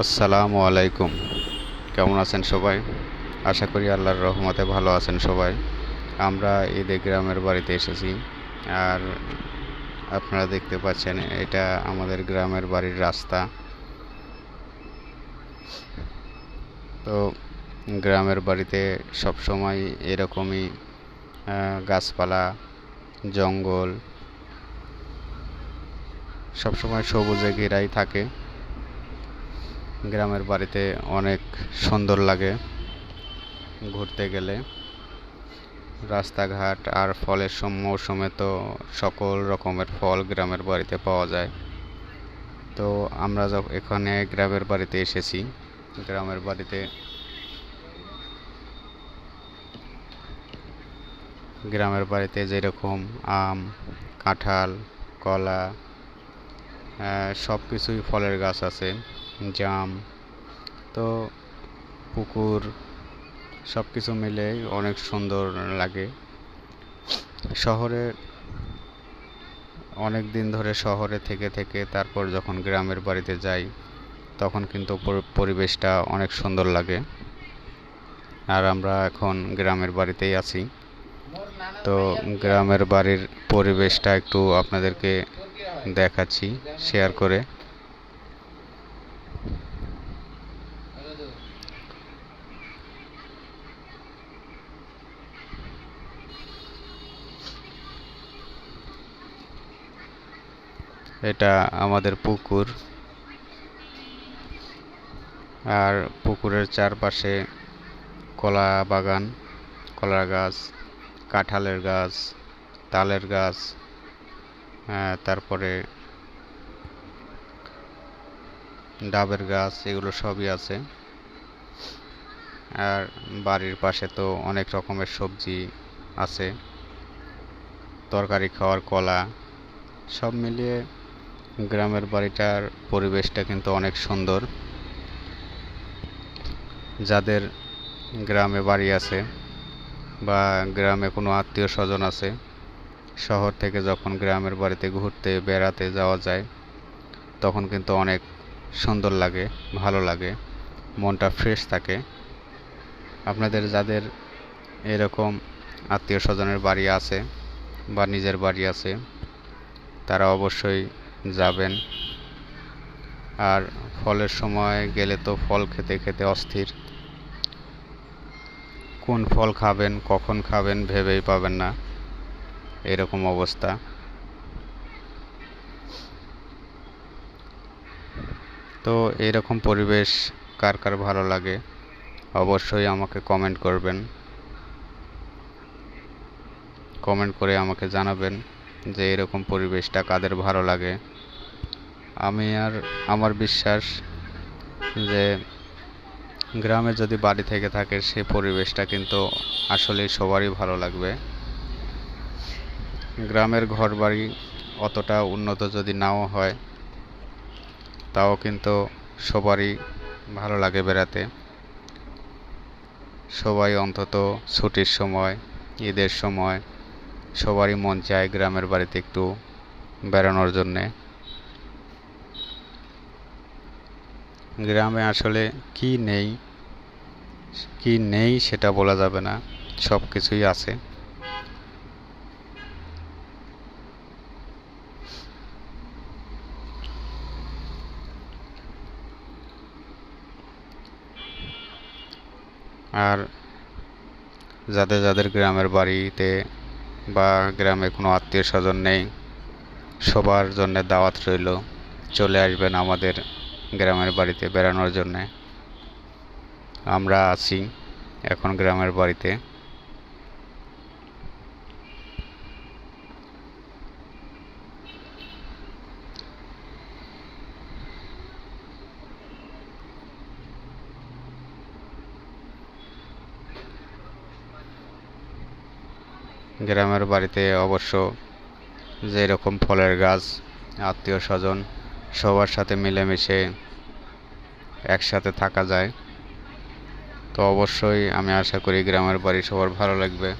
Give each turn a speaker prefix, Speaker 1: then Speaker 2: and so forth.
Speaker 1: আসসালামু আলাইকুম। কেমন আছেন সবাই? আশা করি আল্লাহর রহমতে ভালো আছেন সবাই। আমরা ঈদে গ্রামের বাড়িতে এসেছি আর আপনারা দেখতে পাচ্ছেন এটা আমাদের গ্রামের বাড়ির রাস্তা। তো গ্রামের বাড়িতে সব সময় এরকমই গাছপালা, জঙ্গল, সবসময় সবুজে ঘেরাই থাকে। গ্রামের বাড়িতে অনেক সুন্দর লাগে ঘুরতে গেলে। রাস্তাঘাট আর ফলের সম- মৌসুমে তো সকল রকমের ফল গ্রামের বাড়িতে পাওয়া যায়। তো আমরা এখানে গ্রামের বাড়িতে এসেছি। গ্রামের বাড়িতে গ্রামের বাড়িতে যেরকম আম, কাঁঠাল, কলা সব কিছুই ফলের গাছ আছে। জাম, তো পুকুর সব কিছু মিলে অনেক সুন্দর লাগে। শহরে অনেক দিন ধরে শহরে থেকে থেকে তারপর যখন গ্রামের বাড়িতে যাই, তখন কিন্তু পরিবেশটা অনেক সুন্দর লাগে। আর আমরা এখন গ্রামের বাড়িতেই আছি। তো গ্রামের বাড়ির পরিবেশটা একটু আপনাদেরকে দেখাচ্ছি শেয়ার করে। এটা আমাদের পুকুর। আর পুকুরের চারপাশে কলা বাগান কলা গাছ, কাঁঠালের গাছ, তালের গাছ তারপরে ডাবের গাছ, এগুলো সবই আছে। আর বাড়ির পাশে তো অনেক রকমের সবজি আছে। তরকারি খাওয়ার কলা, সব মিলিয়ে গ্রামের বাড়িটার পরিবেশটা কিন্তু অনেক সুন্দর। যাদের গ্রামে বাড়ি আছে বা গ্রামে কোনো আত্মীয় স্বজন আছে, শহর থেকে যখন গ্রামের বাড়িতে ঘুরতে, বেড়াতে যাওয়া যায়, তখন কিন্তু অনেক সুন্দর লাগে, ভালো লাগে, মনটা ফ্রেশ থাকে। আপনাদের যাদের এরকম আত্মীয় স্বজনের বাড়ি আছে বা নিজের বাড়ি আছে, তারা অবশ্যই যাবেন। আর ফলের সময় গেলে তো ফল খেতে খেতে অস্থির। কোন ফল খাবেন, কখন খাবেন ভেবেই পাবেন না। এরকম অবস্থা। তো এরকম পরিবেশ কার কার ভালো লাগে? অবশ্যই আমাকে কমেন্ট করবেন। কমেন্ট করে আমাকে জানাবেন যে এরকম পরিবেশটা কাদের ভালো লাগে। আমি আর আমার বিশ্বাস যে গ্রামে যদি বাড়ি থেকে থাকে সেই পরিবেশটা কিন্তু আসলেই সবারই ভালো লাগবে। গ্রামের ঘরবাড়ি অতটা উন্নত যদি নাও হয়, তাও কিন্তু সবারই ভালো লাগে বেড়াতে। সবাই অন্তত ছুটির সময়, ঈদের সময় সবারই মন চায় গ্রামের বাড়িতে একটু বেড়ানোর জন্যে। গ্রামে আসলে কি নেই কি নেই সেটা বলা যাবে না সব কিছুই আছে। আর যাদের যাদের গ্রামের বাড়িতে বা গ্রামে কোনো আত্মীয় স্বজন নেই, সবার জন্য দাওয়াত রইল চলে আসবেন আমাদের গ্রামের বাড়িতে বেড়ানোর জন্যে। আমরা আছি এখন গ্রামের বাড়িতে। গ্রামের বাড়িতে অবশ্য যেরকম ফলের গাছ, আত্মীয় স্বজন সবার সাথে মিলেমিশে একসাথে থাকা যায়। তো অবশ্যই আমি আশা করি গ্রামের বাড়ি সবার ভালো লাগবে।